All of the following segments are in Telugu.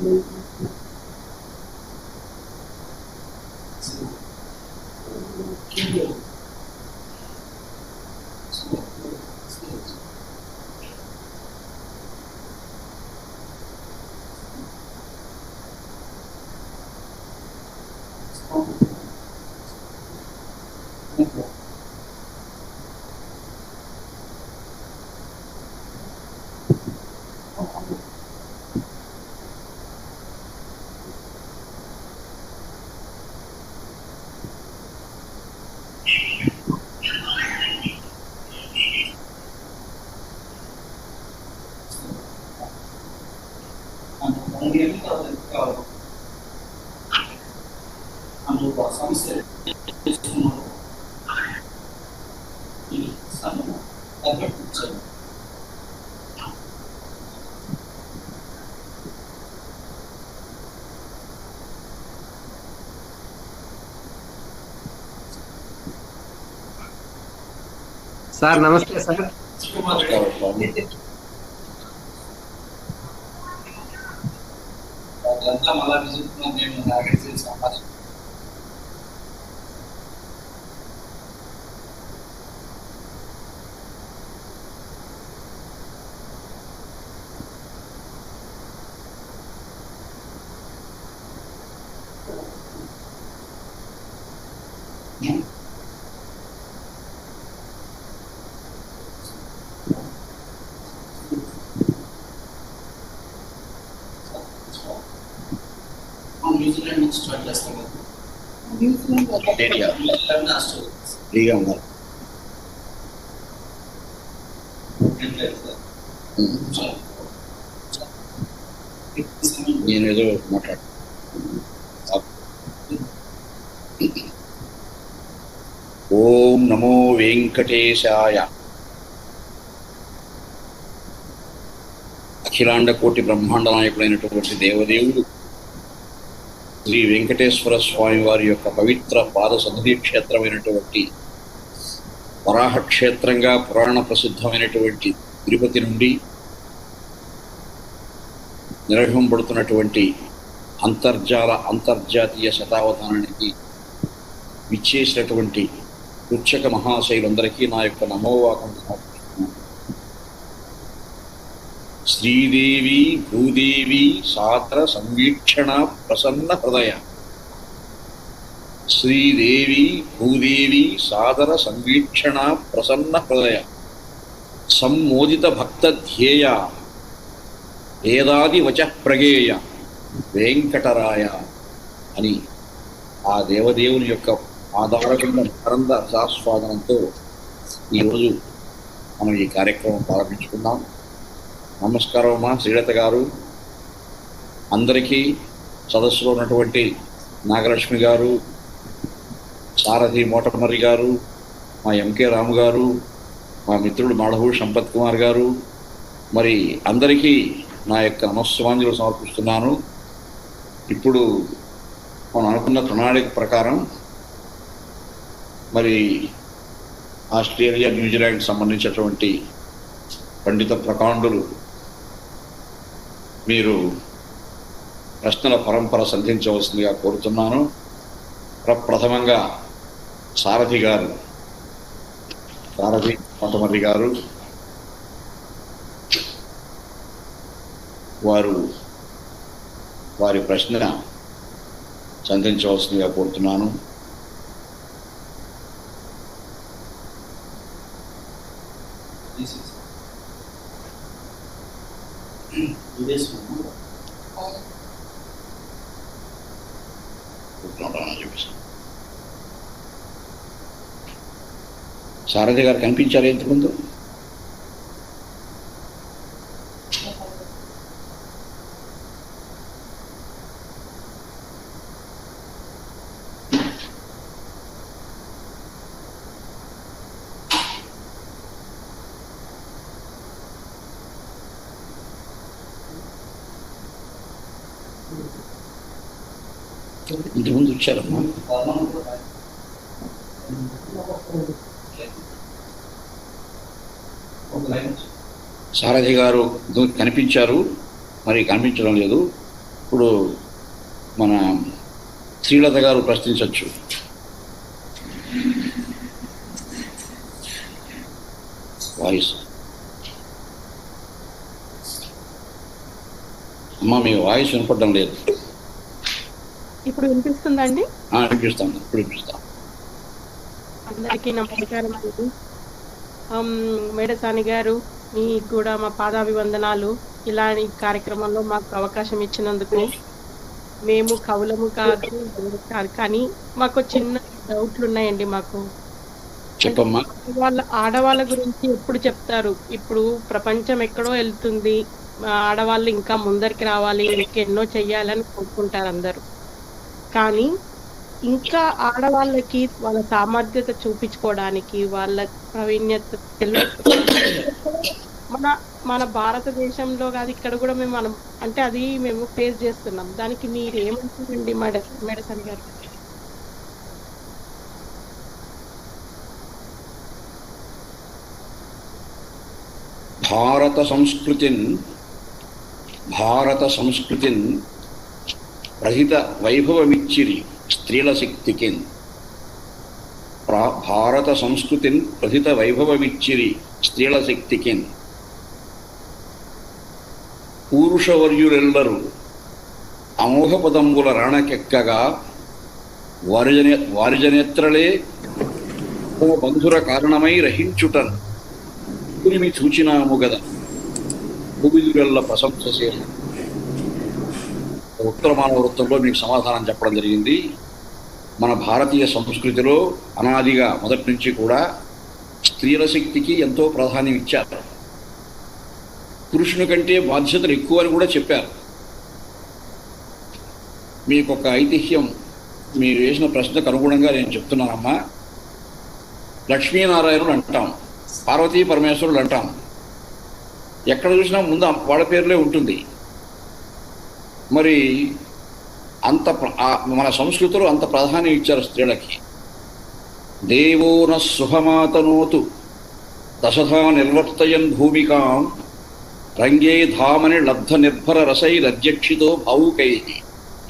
సమస్య తెలుసుకున్నాడు ఈ సమయం తగ్గట్టు చదువు సార్ నమస్తే సార్ నమస్కారం స్వామి అదంతా మళ్ళా విజిస్తున్నాం నేను టార్గెట్ చేసి సమాచారం న్యూజిలాండ్ నుంచి స్టార్ట్ చేస్తాం కదా ఫ్రీగా ఉన్నారు నేను ఏదో మాట్లాడు ఓం నమో వెంకటేశాయ అఖిలాండ కోటి బ్రహ్మాండ నాయకుడైనటువంటి దేవదేవుడు శ్రీ వెంకటేశ్వర స్వామి వారి యొక్క పవిత్ర పాద సన్నిధి క్షేత్రమైనటువంటి వరాహ క్షేత్రంగా పురాణ ప్రసిద్ధమైనటువంటి తిరుపతి నుండి నిర్వహింపబడుతున్నటువంటి అంతర్జాల అంతర్జాతీయ శతావధానానికి విచ్చేసినటువంటి పుచ్చక మహాశైలందరికీ నా యొక్క నమోవాకం సమర్పిస్తున్నాను శ్రీదేవి భూదేవి సాదర సంవీక్షణ ప్రసన్న హృదయ. శ్రీదేవి భూదేవి సాదర సంవీక్షణ ప్రసన్న హృదయ. సమ్మోదిత భక్త ధ్యేయ. వేదాది వచ ప్రగేయ. వెంకటరాయ అని ఆ దేవదేవుని యొక్క ఆధారమైన ఆనంద రసాస్వాదనంతో ఈరోజు మనం ఈ కార్యక్రమం ప్రారంభించుకుందాం. నమస్కారం అమ్మా శ్రీలత గారు. అందరికీ సదస్సులో ఉన్నటువంటి నాగలక్ష్మి గారు సారథి మోటమర్రి గారు మా ఎంకే రాము గారు మా మిత్రుడు మాడహు సంపత్ కుమార్ గారు. మరి అందరికీ నా యొక్క నమస్సుమాంజలు సమర్పిస్తున్నాను. ఇప్పుడు మనం అనుకున్న ప్రణాళిక ప్రకారం మరి ఆస్ట్రేలియా న్యూజిలాండ్ సంబంధించినటువంటి పండిత ప్రకాండులు మీరు ప్రశ్నల పరంపర సంధించవలసిందిగా కోరుతున్నాను. ప్రప్రథమంగా సారథి గారు సారథి మొట్టమొదటి గారు వారు వారి ప్రశ్న సంధించవలసిందిగా కోరుతున్నాను. విదేశం కూర్చుంటానని చెప్పేసి సారథి గారు కనిపించారు ఇంతకుముందు? ఇంతకుముందు వచ్చారమ్మా సారథి గారు కనిపించారు. మరి కనిపించడం లేదు. ఇప్పుడు మన శ్రీలత గారు ప్రశ్నించవచ్చు వాయిస్. అమ్మా మీ వాయిస్ వినపడడం లేదు. ఇప్పుడు వినిపిస్తుందండి? వినిపిస్తాను ఇప్పుడు వినిపిస్తాను అందరికీ నమస్కారం అండి. మేడసాని గారు మీకు కూడా మా పాదాభివందనాలు. ఇలాంటి కార్యక్రమంలో మాకు అవకాశం ఇచ్చినందుకు మేము కవులము కాదు కానీ మాకు చిన్న డౌట్లు ఉన్నాయండి మాకు. చెప్పమ్మా. వాళ్ళ ఆడవాళ్ళ గురించి ఎప్పుడు చెప్తారు? ఇప్పుడు ప్రపంచం ఎక్కడో వెళ్తుంది. ఆడవాళ్ళు ఇంకా ముందరికి రావాలి ఇంకెన్నో చెయ్యాలని కోరుకుంటారు అందరూ. కానీ ఇంకా ఆడవాళ్ళకి వాళ్ళ సామర్థ్యత చూపించుకోవడానికి వాళ్ళ ప్రావీణ్యత మన మన భారతదేశంలో కాదు ఇక్కడ కూడా మేము మనం అంటే అది మేము ఫేస్ చేస్తున్నాం. దానికి మీరు ఏమంటారండి మెడ మెడసన్ గారు? భారత సంస్కృతిన్ భారత సంస్కృతిన్ రహిత వైభవమిచ్చిరి స్త్రీల శక్తికిన్ ప్రా- భారత సంస్కృతిన్ రహిత వైభవమిచ్చిరి స్త్రీల శక్తికిన్ పురుషవర్యులెల్లరూ అమోఘపదంబుల రాణకెక్కగా వారిజనే వారిజనేత్రలే తమ బంధుర కారణమై రహించుటన్. పురిమి చూచినాము గద. భూమిదురెల్ల ప్రశంస ఉత్తర ఉత్తరమాన వృత్తంలో మీకు సమాధానం చెప్పడం జరిగింది. మన భారతీయ సంస్కృతిలో అనాదిగా మొదటి నుంచి కూడా స్త్రీల శక్తికి ఎంతో ప్రాధాన్యం ఇచ్చారు. పురుషుని కంటే బాధ్యతలు ఎక్కువ అని కూడా చెప్పారు. మీకు ఒక ఐతిహ్యం మీరు వేసిన ప్రశ్నకు అనుగుణంగా నేను చెప్తున్నానమ్మా. లక్ష్మీనారాయణుడు అంటాం పార్వతీ పరమేశ్వరుడు అంటాం. ఎక్కడ చూసినా ముందు వాళ్ళ పేర్లే ఉంటుంది. మరి అంత మన సంస్కృతిలో అంత ప్రాధాన్యం ఇచ్చారు స్త్రీలకి. దేవోన శుభమాతనోతు దశధా నిర్వర్తయన్ భూమికాం రంగే ధామని లబ్ధ నిర్భర రసైరధ్యక్షితో భావుకై.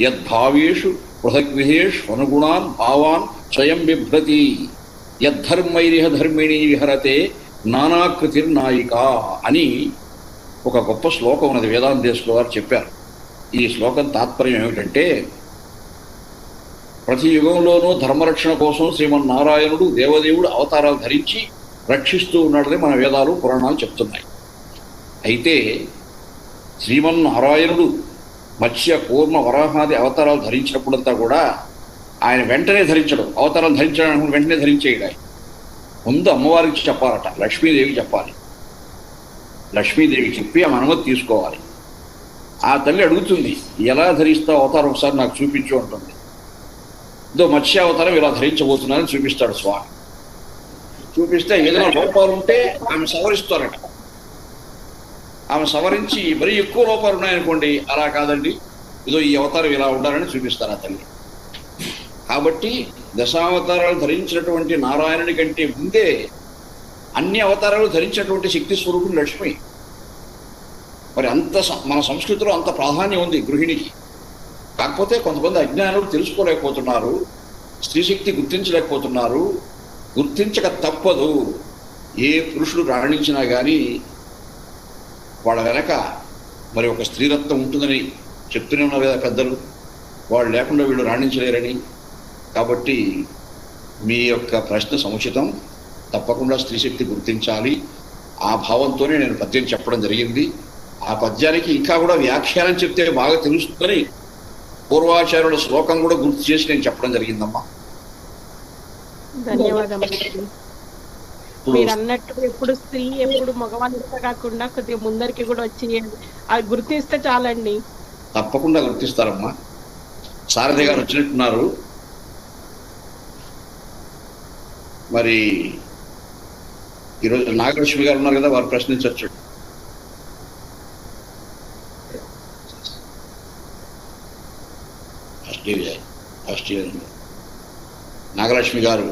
యద్భావేషు పృథగ్విధేషు అనుగుణాన్ భావాన్ స్వయం బిభ్రతి. యద్ధర్మైరిహ ధర్మిణి విహరతే నానాకృతిర్నాయిక అని ఒక గొప్ప శ్లోకం ఉన్నది వేదాంతేశ్వర వారు చెప్పారు. ఈ శ్లోకం తాత్పర్యం ఏమిటంటే ప్రతి యుగంలోనూ ధర్మరక్షణ కోసం శ్రీమన్నారాయణుడు దేవదేవుడు అవతారాలు ధరించి రక్షిస్తూ ఉన్నాడని మన వేదాలు పురాణాలు చెప్తున్నాయి. అయితే శ్రీమన్నారాయణుడు మత్స్య కూర్మ వరాహాది అవతారాలు ధరించినప్పుడంతా కూడా ఆయన వెంటనే ధరించడం అవతారం ధరించడానికి వెంటనే ధరించేయడు ఆయన. ముందు అమ్మవారికి చెప్పాలట లక్ష్మీదేవి చెప్పాలి. లక్ష్మీదేవి చెప్పి ఆమె అనుమతి తీసుకోవాలి. ఆ తల్లి అడుగుతుంది ఎలా ధరిస్తావు అవతారం ఒకసారి నాకు చూపించు అంటుంది. ఇదో మత్స్య అవతారం ఇలా ధరించబోతున్నానని చూపిస్తాడు స్వామి. చూపిస్తే ఏదైనా లోపాలు ఉంటే ఆమె సవరిస్తారట. ఆమె సవరించి మరీ ఎక్కువ లోపాలు ఉన్నాయనుకోండి అలా కాదండి ఇదో ఈ అవతారం ఇలా ఉండాలని చూపిస్తారు ఆ తల్లి. కాబట్టి దశావతారాలు ధరించినటువంటి నారాయణుడి కంటే ముందే అన్ని అవతారాలు ధరించినటువంటి శక్తి స్వరూపుడు లక్ష్మి మరి అంత మన సంస్కృతిలో అంత ప్రాధాన్యం ఉంది గృహిణికి. కాకపోతే కొంతమంది అజ్ఞానులు తెలుసుకోలేకపోతున్నారు స్త్రీ శక్తి గుర్తించలేకపోతున్నారు. గుర్తించక తప్పదు. ఏ పురుషుడు రాణించినా కానీ వాళ్ళ వెనక మరి ఒక స్త్రీరత్వం ఉంటుందని చెప్తూనే ఉన్నారు కదా పెద్దలు. వాళ్ళు లేకుండా వీళ్ళు రాణించలేరని. కాబట్టి మీ యొక్క ప్రశ్న సముచితం. తప్పకుండా స్త్రీశక్తి గుర్తించాలి. ఆ భావంతోనే నేను పద్యం చెప్పడం జరిగింది. ఆ పద్యానికి ఇంకా కూడా వ్యాఖ్యానం చెప్తే బాగా తెలుస్తుందని పూర్వాచార్యుల శ్లోకం కూడా గుర్తు చేసి నేను చెప్పడం జరిగిందమ్మా. ధన్యవాదములు. ఇప్పుడు మీరు అన్నట్టు ఎప్పుడు స్త్రీ ఎప్పుడు మగవాళ్ళతో కాకుండా కొద్దిగా ముందరికి కూడా వచ్చి అది గుర్తిస్తే చాలండి. తప్పకుండా గుర్తిస్తారమ్మా. సారథి గారు వచ్చినట్టున్నారు. మరి ఈరోజు నాగలక్ష్మి గారు ఉన్నారు కదా వారు ప్రశ్నించవచ్చు. ఫస్ట్ డివిజన్ నాగలక్ష్మి గారు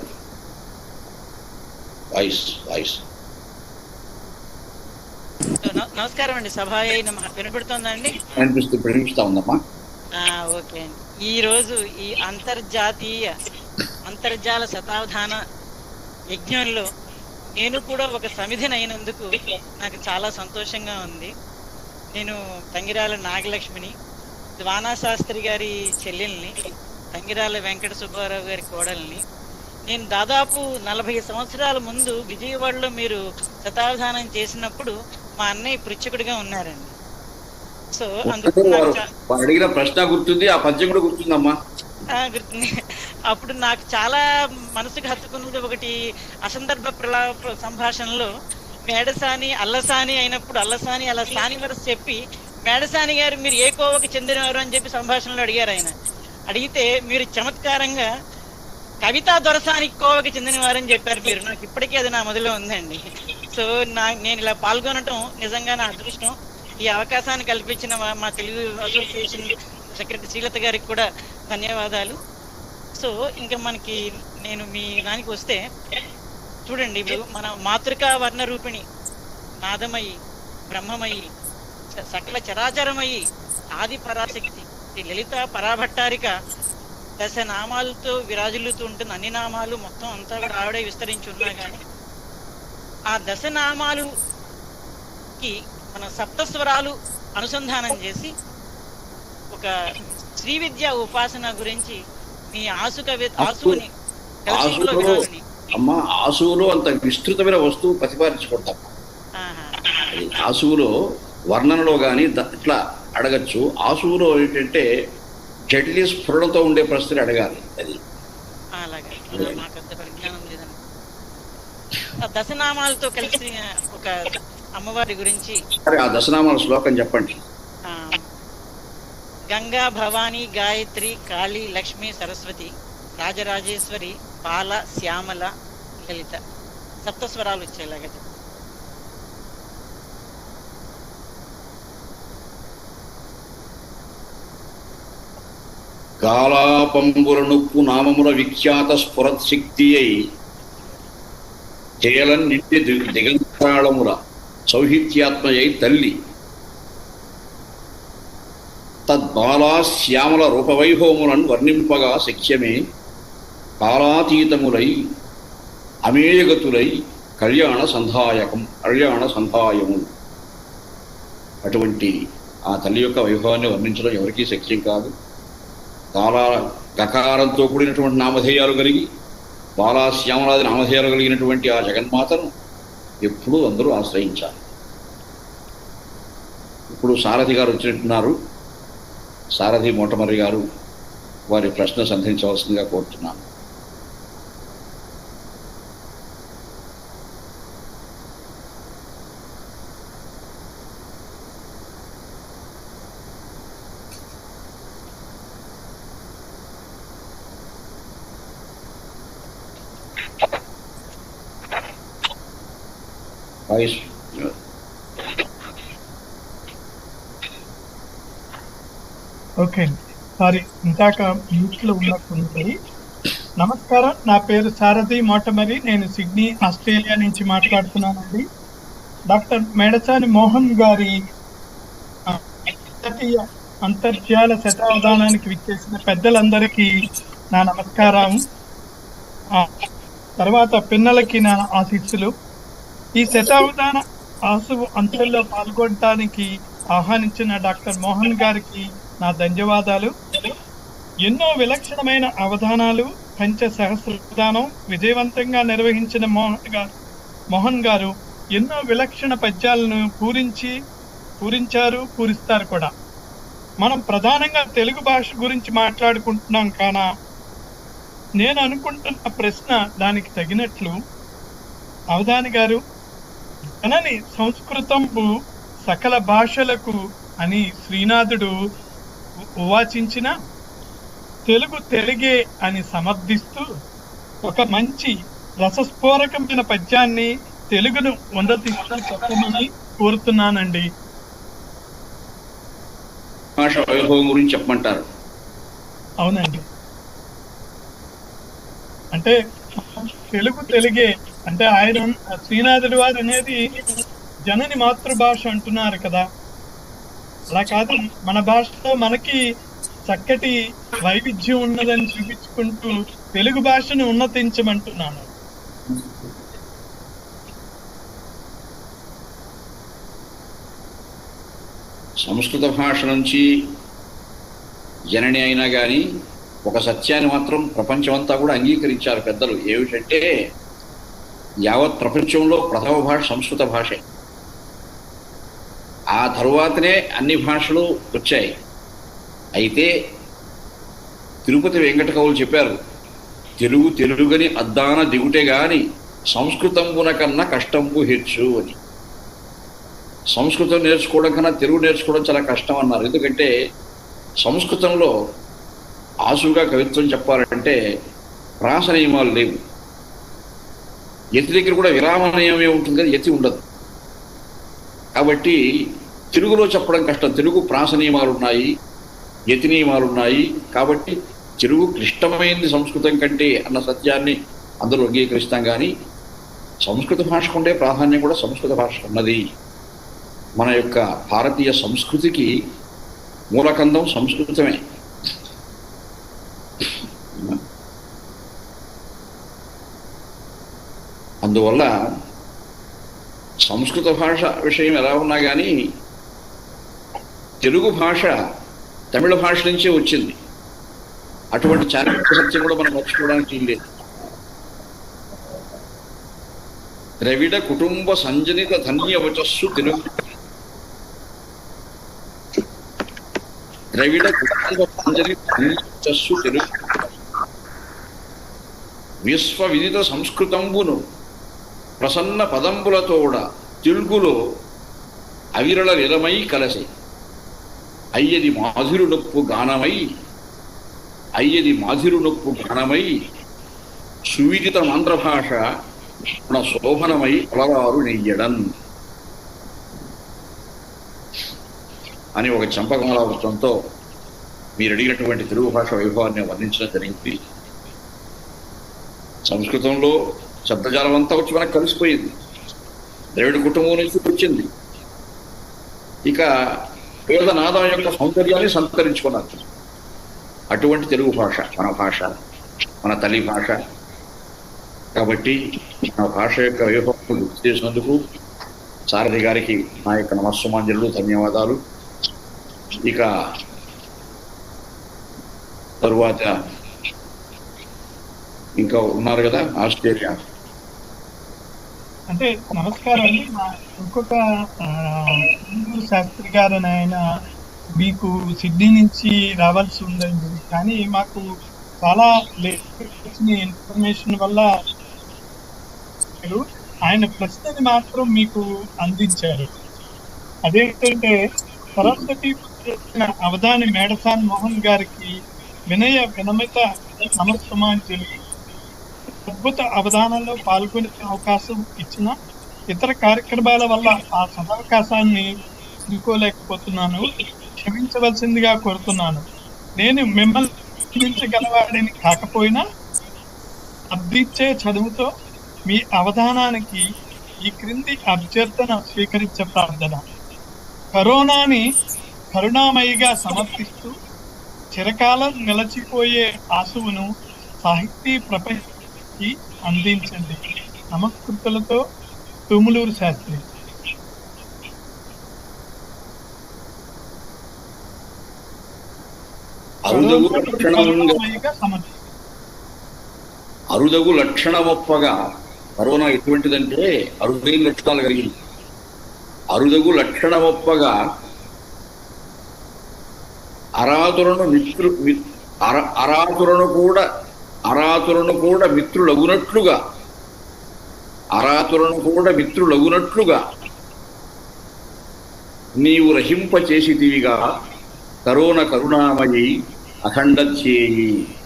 వాయిస్ వాయిస్ నమస్కారం అండి. సభాయ వినపడుతోందా అండి? ప్రేమిస్తా ఉందమ్మా. ఓకే అండి. ఈరోజు ఈ అంతర్జాతీయ అంతర్జాల శతావధాన యజ్ఞంలో నేను కూడా ఒక సమిధిని అయినందుకు నాకు చాలా సంతోషంగా ఉంది. నేను తంగిరాల నాగలక్ష్మిని ద్వానా శాస్త్రి గారి చెల్లెల్ని తంగిరాల వెంకట సుబ్బారావు గారి కోడల్ని. నేను దాదాపు నలభై సంవత్సరాల ముందు విజయవాడలో మీరు శతావధానం చేసినప్పుడు మా అన్నయ్య పృచ్ఛకుడిగా ఉన్నారండి. సో అందుకు అడిగిన ప్రశ్న గుర్తుంది ఆ పద్యం కూడా గుర్తుందమ్మా. గుర్తుంది. అప్పుడు నాకు చాలా మనసుకు హత్తుకున్నది ఒకటి అసందర్భ ప్రలాప సంభాషణలో మేడసాని అల్లసాని అయినప్పుడు అల్లసాని అలా సాని వరస చెప్పి మేడసాని గారు మీరు ఏ కోవకి చెందినవారు అని చెప్పి సంభాషణలో అడిగారు ఆయన. అడిగితే మీరు చమత్కారంగా కవితా దొరసాని కోవకి చెందినవారని చెప్పారు మీరు. నాకు ఇప్పటికీ అది నా మొదలో ఉందండి. సో నా నేను ఇలా పాల్గొనటం నిజంగా నా అదృష్టం. ఈ అవకాశాన్ని కల్పించిన మా- తెలుగు అసోసియేషన్ సెక్రటరీ శ్రీలత గారికి కూడా ధన్యవాదాలు. సో ఇంకా మనకి నేను మీ దానికి వస్తే చూడండి ఇప్పుడు మన మాతృకా వర్ణ రూపిణి నాదమయి బ్రహ్మమయి సకల చరాచరమయి ఆది పరాశక్తి. శ్రీ లలిత పరాభట్టారిక దశ నామాలతో విరాజిల్లుతూ ఉంటుంది. అన్ని నామాలు మొత్తం అంతా కూడా ఆవిడే విస్తరించి ఉన్నా కానీ ఆ దశ నామాలుకి మన సప్తస్వరాలు అనుసంధానం చేసి ఒక శ్రీ విద్య ఉపాసన గురించి మీ ఆసు కవి ఆసుని అమ్మ ఆసువులో అంత విస్తృతమైన వస్తువు. అది ఆసువులో వర్ణనలో కానీ ఇట్లా అడగచ్చు. ఆసువులో ఏంటంటే జటిలి స్ఫురణతో ఉండే ప్రశ్నలు అడగాలి అది. దశనామాలతో కలిసి ఒక అమ్మవారి గురించి ఆ దశనామాల శ్లోకం చెప్పండి. ఆ, గంగా భవానీ గాయత్రి కాళీ లక్ష్మి సరస్వతి రాజరాజేశ్వరి బాల శ్యామల లలిత. సప్తస్వరాలు వచ్చేలాగా కాలాపంబుల నొప్పు నామముల విఖ్యాత స్ఫురత్శక్తి అయి జయలన్ నిండి ది- దిగంతరాళముల సౌహిత్యాత్మయై తల్లి. తద్బాలా శ్యామల రూపవైభవములను వర్ణింపగా శక్యమే కాలాతీతములై అమేయగతులై కళ్యాణ సంధాయకం కళ్యాణ సంధాయము. అటువంటి ఆ తల్లి యొక్క వైభవాన్ని వర్ణించడం ఎవరికీ శక్యం కాదు. బాలా గకారంతో కూడినటువంటి నామధేయాలు కలిగి బాలా శ్యామలాది నామధేయాలు కలిగినటువంటి ఆ జగన్మాతను ఎప్పుడూ అందరూ ఆశ్రయించాలి. ఇప్పుడు సారథి గారు వచ్చినట్టున్నారు. సారథి మోటమర్రి గారు వారి ప్రశ్న సంధించవలసిందిగా కోరుతున్నాను. వాయిస్ ఓకే సారీ ఇందాక మ్యూట్లో ఉన్నట్టుంది నమస్కారం. నా పేరు సారథి మోటమరి. నేను సిడ్నీ ఆస్ట్రేలియా నుంచి మాట్లాడుతున్నానండి. డాక్టర్ మేడసాని మోహన్ గారి అంతర్జాల శతావధానానికి విచ్చేసిన పెద్దలందరికీ నా నమస్కారం. ఆ, తర్వాత పిన్నలకి నా ఆశీస్సులు. ఈ శతావధాన ఆశువు అంచెల్లో పాల్గొనడానికి ఆహ్వానించిన డాక్టర్ మోహన్ గారికి నా ధన్యవాదాలు. ఎన్నో విలక్షణమైన అవధానాలు పంచ సహస్రదానం విజయవంతంగా నిర్వహించిన మోహన్ గారు మోహన్ గారు ఎన్నో విలక్షణ పద్యాలను పూరించి పూరించారు పూరిస్తారు కూడా. మనం ప్రధానంగా తెలుగు భాష గురించి మాట్లాడుకుంటున్నాం కానా? నేను అనుకుంటున్న ప్రశ్న దానికి తగినట్లు. అవధాని గారు జనని సంస్కృతంబు సకల భాషలకు అని శ్రీనాథుడు ఉవాచించిన తెలుగు తెలుగే అని సమర్థిస్తూ ఒక మంచి రసస్ఫోరకమైన పద్యాన్ని తెలుగును ఉన్నతిస్తూ చెప్పమని కోరుతున్నానండి. భాష వైభవం గురించి చెప్పమంటారు. అవునండి. అంటే తెలుగు తెలుగే అంటే ఆయన శ్రీనాథుడి వారు అనేది జనని మాతృభాష అంటున్నారు కదా. అలా కాదు మన భాషలో మనకి చక్కటి వైవిధ్యం ఉన్నదని చూపించుకుంటూ తెలుగు భాషను ఉన్నతించమంటున్నాను. సంస్కృత భాష నుంచి జనని అయినా కానీ ఒక సత్యాన్ని మాత్రం ప్రపంచమంతా కూడా అంగీకరించారు పెద్దలు. ఏమిటంటే యావత్ ప్రపంచంలో ప్రథమ భాష సంస్కృత భాషే. ఆ తరువాతనే అన్ని భాషలు వచ్చాయి. అయితే తిరుపతి వెంకట కవులు చెప్పారు తెలుగు తెలుగుని అద్దాన దిగుటే గాని సంస్కృతంబున కన్నా కష్టంబు హెచ్చు అని. సంస్కృతం నేర్చుకోవడం కన్నా తెలుగు నేర్చుకోవడం చాలా కష్టం అన్నారు. ఎందుకంటే సంస్కృతంలో ఆసుగా కవిత్వం చెప్పాలంటే ప్రాస నియమాలు లేవు. యతి దగ్గర కూడా విరామనయమే ఉంటుంది కదా యతి ఉండదు. కాబట్టి తెలుగులో చెప్పడం కష్టం. తెలుగు ప్రాస నియమాలు ఉన్నాయి యతి నియమాలు ఉన్నాయి. కాబట్టి తెలుగు క్లిష్టమైంది సంస్కృతం కంటే అన్న సత్యాన్ని అందరూ అంగీకరిస్తాం కానీ సంస్కృత భాషకు ఉండే ప్రాధాన్యం కూడా సంస్కృత భాష ఉన్నది. మన యొక్క భారతీయ సంస్కృతికి మూలకందం సంస్కృతమే. అందువల్ల సంస్కృత భాష విషయం ఎలా ఉన్నా కానీ తెలుగు భాష తమిళ భాష నుంచే వచ్చింది. అటువంటి చారిత్ర సత్యం కూడా మనం మర్చిపోవడానికి లేదు. ద్రవిడ కుటుంబ సంజనిత ధన్య వచస్సు తెలుగు. ద్రవిడ కుటుంబ సంజనిత ధన్య వచస్సు తెలుగు. విశ్వ విదిత సంస్కృతంబును ప్రసన్న పదంబులతోడ తెలుగులో అవిరళ నిలమై కలసి. అయ్యది మాధురు నొప్పు గానమై అయ్యది మాధురు నొప్పు గానమై సువిదిత మాంధ్రభాష మన శోభనమై అలవారు నెయ్యడన్ అని ఒక చంపకమలావృతంతో మీరు అడిగినటువంటి తెలుగు భాష వైభవాన్ని వర్ణించడం జరిగింది సంస్కృతంలో శబ్దజాలం అంతా వచ్చి మనకు కలిసిపోయింది. ద్రవిడ కుటుంబం నుంచి వచ్చింది. ఇక వేదనాదం యొక్క సౌందర్యాన్ని సంతరించుకున్నారు. అటువంటి తెలుగు భాష మన భాష మన తల్లి భాష. కాబట్టి మన భాష యొక్క వైభవం గుర్తు చేసినందుకు సారథి గారికి నా యొక్క నమస్సుమాంజలు ధన్యవాదాలు. ఇక తరువాత ఇంకా ఉన్నారు కదా ఆస్ట్రేలియా. అంటే నమస్కారం అండి మా ఇంకొక హిందూ శాస్త్రి గారు ఆయన మీకు సిడ్నీ నుంచి రావాల్సి ఉందండి. కానీ మాకు చాలా లేటెస్ట్ ఇన్ఫర్మేషన్ వల్ల ఆయన ప్రశ్నని మాత్రం మీకు అందించారు. అదేంటంటే సరస్వతి అవధాని మేడసాన్ మోహన్ గారికి వినయ వినమిత నమస్సమాంజలి అద్భుత అవధానంలో పాల్గొనే అవకాశం ఇచ్చిన ఇతర కార్యక్రమాల వల్ల ఆ సదవకాశాన్ని అందుకోలేకపోతున్నాను. క్షమించవలసిందిగా కోరుతున్నాను. నేను మిమ్మల్ని క్షమించగలవాడిని కాకపోయినా అర్థించే చదువుతో మీ అవధానానికి ఈ క్రింది అభ్యర్థన స్వీకరించే ప్రార్థన. కరోనాని కరుణామయిగా సమర్పిస్తూ చిరకాలం నిలచిపోయే ఆశువును సాహితీ ప్రపంచ ప్రపంచానికి అందించండి. నమస్కృతులతో తుములూరు శాస్త్రి. అరుదగు అరుదగు లక్షణమొప్పగా కరోనా ఎటువంటిదంటే అరుదైన లక్షణాలు కలిగింది. అరుదగు లక్షణమొప్పగా అరాతురను మిత్రు మి- అర అరాతురను కూడా అరాతులను కూడా మిత్రులగునట్లుగా. అరాతులను కూడా మిత్రులగునట్లుగా. నీవు రహింప చేసితివిగా కరోన కరుణామయి అఖండధ్యేయి.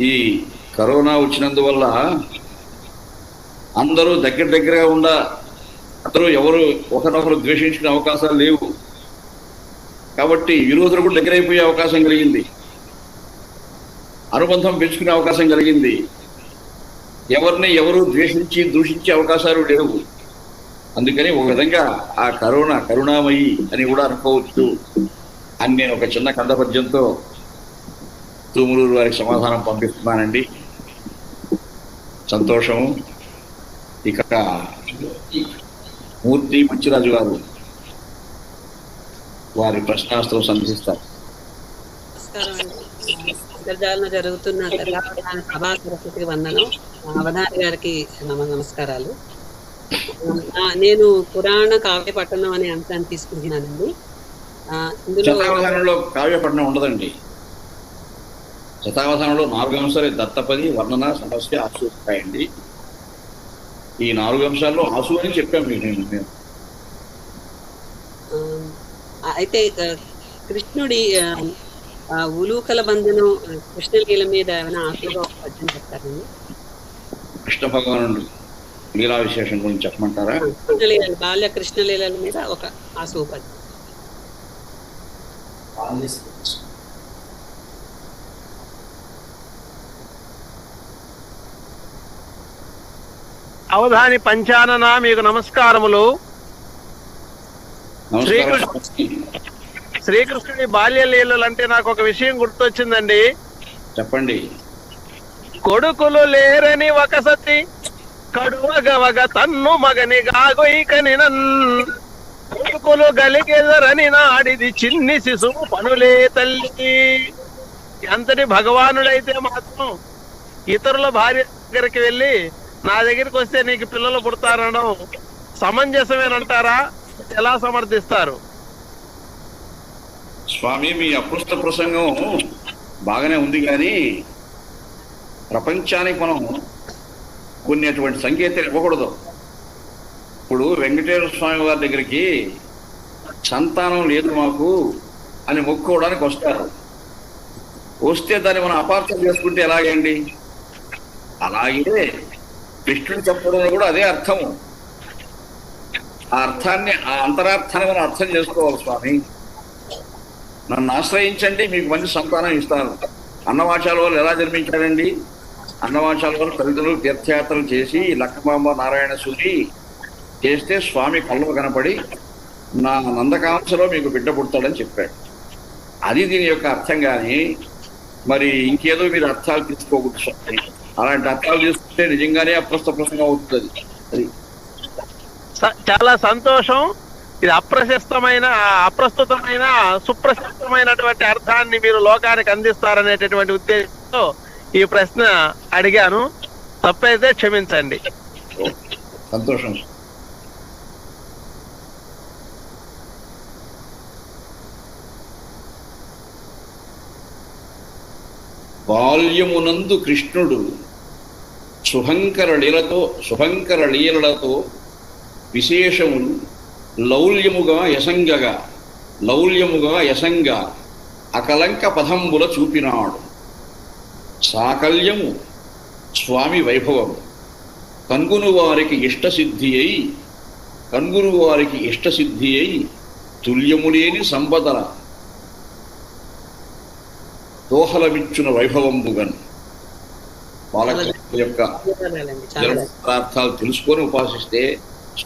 ఈ కరోనా వచ్చినందువల్ల అందరూ దగ్గర దగ్గరగా ఉండ అందరూ ఎవరు ఒకరినొకరు ద్వేషించుకునే అవకాశాలు లేవు. కాబట్టి విరోధులు కూడా దగ్గరైపోయే అవకాశం కలిగింది. అనుబంధం పెంచుకునే అవకాశం కలిగింది. ఎవరిని ఎవరు ద్వేషించి దూషించే అవకాశాలు లేవు. అందుకని ఒక విధంగా ఆ కరోనా కరుణామయి అని కూడా అనుకోవచ్చు. అని నేను ఒక చిన్న కథ పద్యంతో తూములూరు వారికి సమాధానం పంపిస్తున్నానండి. సంతోషము. ఇక మూర్తి మంచిరాజు గారు వారి ప్రశ్నాస్త్రం సంధిస్తారు. అంతర్జాలన జరుగుతున్న కథావధాన సభా సరస్వతి వందనం. అవధాని గారికి నమ నమస్కారాలు. ఆ, నేను పురాణ కావ్య పట్టణం అనే అంశాన్ని తీసుకుంటున్నానండి. ఇందులో శతావధానంలో కావ్యపట్నం ఉండదండి. శతావధానంలో నాలుగు అంశాలు దత్తపది వర్ణన సమస్య ఆసు ఉంటాయండి. ఈ నాలుగు అంశాల్లో ఆసు అని చెప్పాం మీకు నేను అయితే కృష్ణుడి ఆ, ఉలూకల బంధనం కృష్ణలీల మీద ఏమైనా ఆకులుగా ఒక పద్యం చెప్తారండి కృష్ణ భగవానుడు లీలా విశేషం గురించి చెప్పమంటారా? కృష్ణలీల బాల్య కృష్ణలీలల మీద ఒక ఆసు పద్యం అవధాని పంచానన మీకు నమస్కారములు. నమస్కారం. శ్రీకృష్ణుడి బాల్య లీలలు అంటే నాకు ఒక విషయం గుర్తొచ్చిందండి. చెప్పండి. కొడుకులు లేరని ఒక సతి కడువగవగ తన్ను మగని గాగొయ్కని కొడుకులు గలిగెదరని నాడిది చిన్ని శిశువు పనులే తల్లి. ఎంతటి భగవానుడైతే మాత్రం ఇతరుల భార్య దగ్గరికి వెళ్ళి నా దగ్గరికి వస్తే నీకు పిల్లలు పుడతారనడం సమంజసమేనంటారా? ఎలా సమర్థిస్తారు? స్వామి మీ అపృష్ట ప్రసంగం బాగానే ఉంది కానీ ప్రపంచానికి మనం కొన్ని అటువంటి సంకేతాలు ఇవ్వకూడదు. ఇప్పుడు వెంకటేశ్వర స్వామి వారి దగ్గరికి సంతానం లేదు మాకు అని మొక్కుకోవడానికి వస్తారు. వస్తే దాన్ని మనం అపార్థం చేసుకుంటే ఎలాగండి? అలాగే కృష్ణుడు చెప్పడం కూడా అదే అర్థము ఆ అర్థాన్ని ఆ అంతరార్థాన్ని మనం అర్థం చేసుకోవాలి స్వామి. నన్ను ఆశ్రయించండి మీకు మంచి సంతానం ఇస్తాను. అన్నవాచాల వాళ్ళు ఎలా జన్మించారండి? అన్నవాచాల వాళ్ళు తల్లిదండ్రులు తీర్థయాత్రలు చేసి లక్కమాంబ నారాయణ సూరి చేస్తే స్వామి కళ్ళు కనపడి నా నందకాంశలో మీకు బిడ్డ పుడతాడని చెప్పాడు. అది దీని యొక్క అర్థం కానీ మరి ఇంకేదో మీరు అర్థాలు తీసుకోకూడదు స్వామి. అలాంటి అర్థాలు తీసుకుంటే నిజంగానే అప్రస్త ప్రసంగం అవుతుంది. అది. చాలా సంతోషం. ఇది అప్రశస్తమైన అప్రస్తుతమైన సుప్రశస్తమైనటువంటి అర్థాన్ని మీరు లోకానికి అందిస్తారనేటటువంటి ఉద్దేశంతో ఈ ప్రశ్న అడిగాను. తప్పైతే క్షమించండి. సంతోషం. బాల్యమునందు కృష్ణుడు శుభంకర లీలతో శుభంకర లీలలతో విశేషములు లౌల్యముగా యసంగగా లౌల్యముగా యసంగా అకలంక పదంబుల చూపినాడు. సాకల్యము స్వామి వైభవము. కన్గును వారికి ఇష్టసిద్ధి అయి కన్గును వారికి ఇష్టసిద్ధి అయి తుల్యము లేని సంపదల దోహలమిచ్చున వైభవంబుగన్. బాలకృష్ణ యొక్క పదార్థాలు తెలుసుకొని ఉపాసిస్తే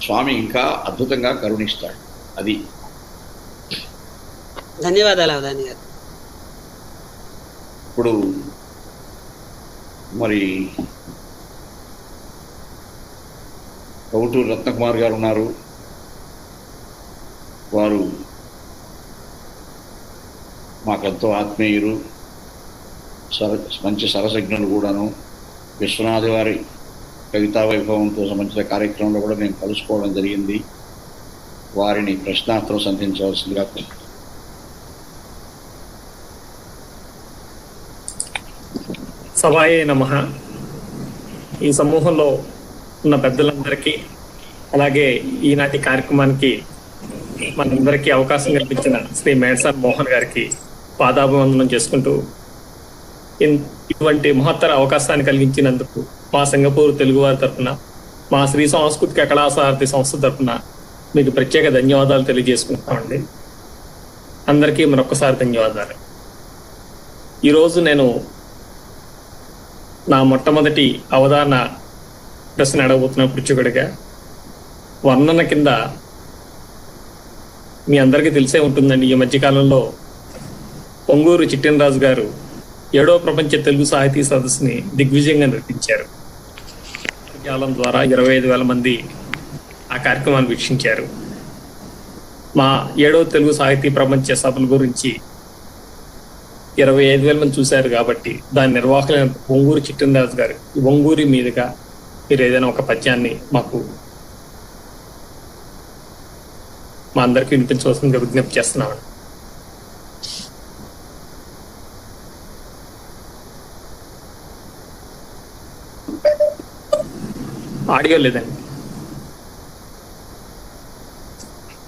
స్వామి ఇంకా అద్భుతంగా కరుణిస్తాడు. అది. ధన్యవాదాలు అవధాని గారు. ఇప్పుడు మరి కౌటూరు రత్నకుమార్ గారు ఉన్నారు. వారు మాకెంతో ఆత్మీయులు సర మంచి సరసజ్ఞులు కూడాను. విశ్వనాథ్ వారి కవితా వైభవంతో సంబంధించిన కార్యక్రమంలో కూడా మేము కలుసుకోవడం జరిగింది. వారిని ప్రశ్నార్థం సంధించవలసిందిగా సభాయే నమ. ఈ సమూహంలో ఉన్న పెద్దలందరికీ అలాగే ఈనాటి కార్యక్రమానికి మనందరికీ అవకాశం కల్పించిన శ్రీ మేడ్సాన్ మోహన్ గారికి పాదాభివందనం చేసుకుంటూ ఇటువంటి మహత్తర అవకాశాన్ని కలిగించినందుకు మా సింగపూర్ తెలుగువారి తరఫున మా శ్రీ సాంస్కృతిక కళాసారథి సంస్థ తరఫున మీకు ప్రత్యేక ధన్యవాదాలు తెలియజేసుకుంటామండి. అందరికీ మరొకసారి ధన్యవాదాలు. ఈరోజు నేను నా మొట్టమొదటి అవధాన ప్రశ్న అడగబోతున్న పృచ్చుకుడిగా వర్ణన కింద మీ అందరికీ తెలిసే ఉంటుందండి. ఈ మధ్యకాలంలో పొంగూరు చిట్టినరాజు గారు ఏడో ప్రపంచ తెలుగు సాహితీ సదస్సుని దిగ్విజయంగా నడిపించారు జాలం ద్వారా ఇరవై ఐదు వేల మంది ఆ కార్యక్రమాన్ని వీక్షించారు. మా ఏడో తెలుగు సాహితీ ప్రపంచ సభల గురించి ఇరవై ఐదు వేల మంది చూశారు కాబట్టి దాని నిర్వాహకులైన ఒంగూరు చిట్టినరాజు గారు ఒంగూరి మీదుగా మీరు ఏదైనా ఒక పద్యాన్ని మాకు మా అందరికీ వినిపించవలసిందిగా విజ్ఞప్తి చేస్తున్నామండి. ఆడియో లేదండి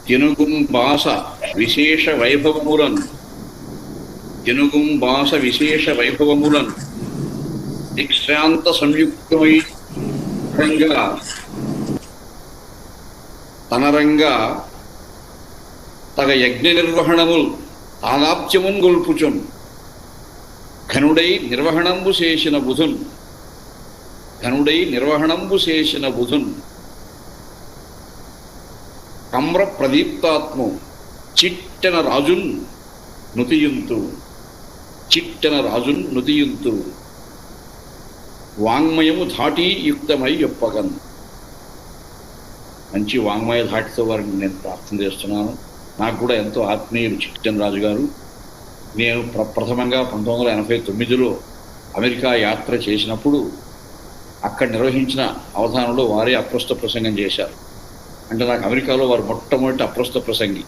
జనుగుం భాష విశేష వైభవములను జనుగుం భాష విశేష వైభవములను దిక్షాంత సంయుక్తమై రంగా తనరంగా తగ యజ్ఞ నిర్వహణముల్ తాదాప్త్యమున్ గొల్పుచున్ ఘనుడై నిర్వహణంబు చేసిన బుధున్ ఘనుడై నిర్వహణంబు చేసిన బుధున్ కమ్ర ప్రదీప్తాత్మ చిట్టెన రాజున్ నుతియుంతు చిట్టెన రాజున్ నుతియుంతు. వాంగ్మయము ధాటి యుక్తమై యొప్పగన్. మంచి వాంగ్మయ ధాటితో వారిని నేను ప్రార్థన చేస్తున్నాను. నాకు కూడా ఎంతో ఆత్మీయులు చిట్టెన్ రాజు గారు నేను ప్ర ప్రథమంగా పంతొమ్మిది వందల ఎనభై తొమ్మిదిలో అమెరికా యాత్ర చేసినప్పుడు అక్కడ నిర్వహించిన అవధానంలో వారే అప్రస్తుత ప్రసంగం చేశారు. అంటే నాకు అమెరికాలో వారు మొట్టమొదటి అప్రస్తుత ప్రసంగి.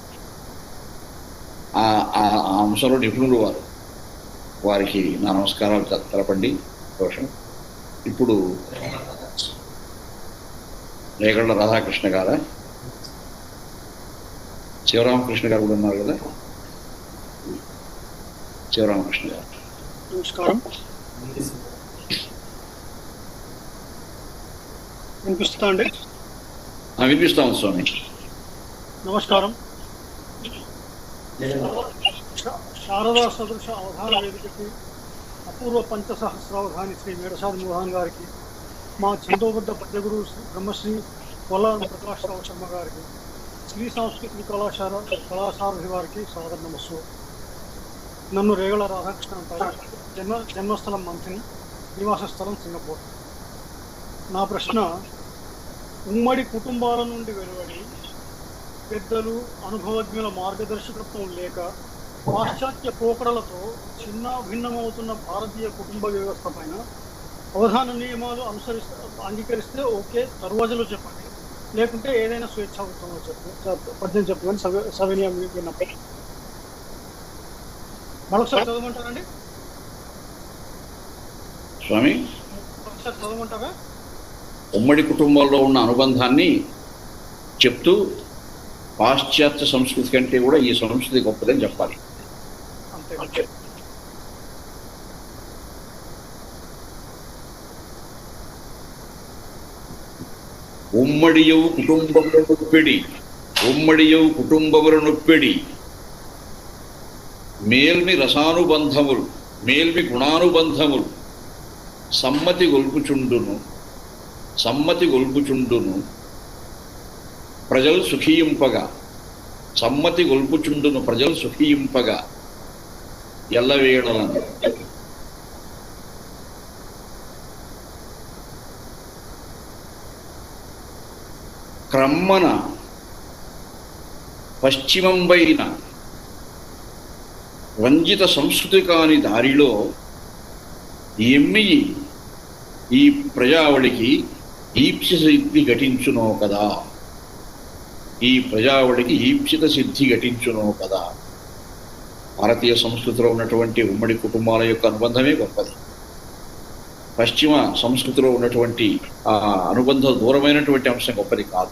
ఆ అంశంలో నిపుణులు వారు. వారికి నా నమస్కారాలు తెలపండి. దోషం ఇప్పుడు రేగళ్ళ రాధాకృష్ణ గారా? శివరామకృష్ణ గారు కూడా ఉన్నారు కదా? శివరామకృష్ణ గారు. నమస్కారం. వినిపిస్తుందా అండి ఆ, వినిపిస్తాము స్వామి. నమస్కారం. శారదా సదృశ అవధాన వేదికకి అపూర్వ పంచసహస్రావధాని శ్రీ మేడసాది మోహన్ గారికి మా చందోబద్ధ పద్యగురు శ్రీ బ్రహ్మశ్రీ పొలాన్ ప్రకాశ్రావు శర్మ గారికి శ్రీ సాంస్కృతిక కళాశాల కళాశారథి వారికి సాదర నమస్సు. నన్ను రేగళ రాధాకృష్ణ అంటారు. జన్మ జన్మస్థలం మంత్రిని నివాస స్థలం సింగపూర్. నా ప్రశ్న ఉమ్మడి కుటుంబాల నుండి వెలువడి పెద్దలు అనుభవజ్ఞుల మార్గదర్శకత్వం లేక పాశ్చాత్య పోకడలతో చిన్న భిన్నమవుతున్న భారతీయ కుటుంబ వ్యవస్థ పైన అవధాన నియమాలు అనుసరిస్తే అంగీకరిస్తే ఓకే తరువాజలో చెప్పండి. లేకుంటే ఏదైనా స్వేచ్ఛాయుతంలో చెప్పు. చెప్ప- పద్యం చెప్పమని సవి సవినీయం విన్నప్పుడు. మరొకసారి చదవమంటారండి స్వామి? ఒకసారి చదవమంటారా? ఉమ్మడి కుటుంబాల్లో ఉన్న అనుబంధాన్ని చెప్తూ పాశ్చాత్య సంస్కృతి కంటే కూడా ఈ సంస్కృతి గొప్పదని చెప్పాలి. ఉమ్మడియవు కుటుంబముల నొప్పిడి ఉమ్మడియవు కుటుంబముల నొప్పిడి. మేల్మి రసానుబంధములు మేల్మి గుణానుబంధములు సమ్మతి గొల్పుచుండును. సమ్మతి గొల్పుచుండును. ప్రజలు సుఖీయింపగా. సమ్మతి గొల్పుచుండును ప్రజలు సుఖీయింపగా. ఎల్లవేళలను క్రమ్మన పశ్చిమంబైన రంజిత సంస్కృతి కాని దారిలో ఎమ్మి ఈ ప్రజావళికి ఈప్సిత సిద్ధి ఘటించునో కదా? ఈ ప్రజావళికి ఈప్సిత సిద్ధి ఘటించునో కదా? భారతీయ సంస్కృతిలో ఉన్నటువంటి ఉమ్మడి కుటుంబాల యొక్క అనుబంధమే గొప్పది. పశ్చిమ సంస్కృతిలో ఉన్నటువంటి ఆ అనుబంధ దూరమైనటువంటి అంశం గొప్పది కాదు.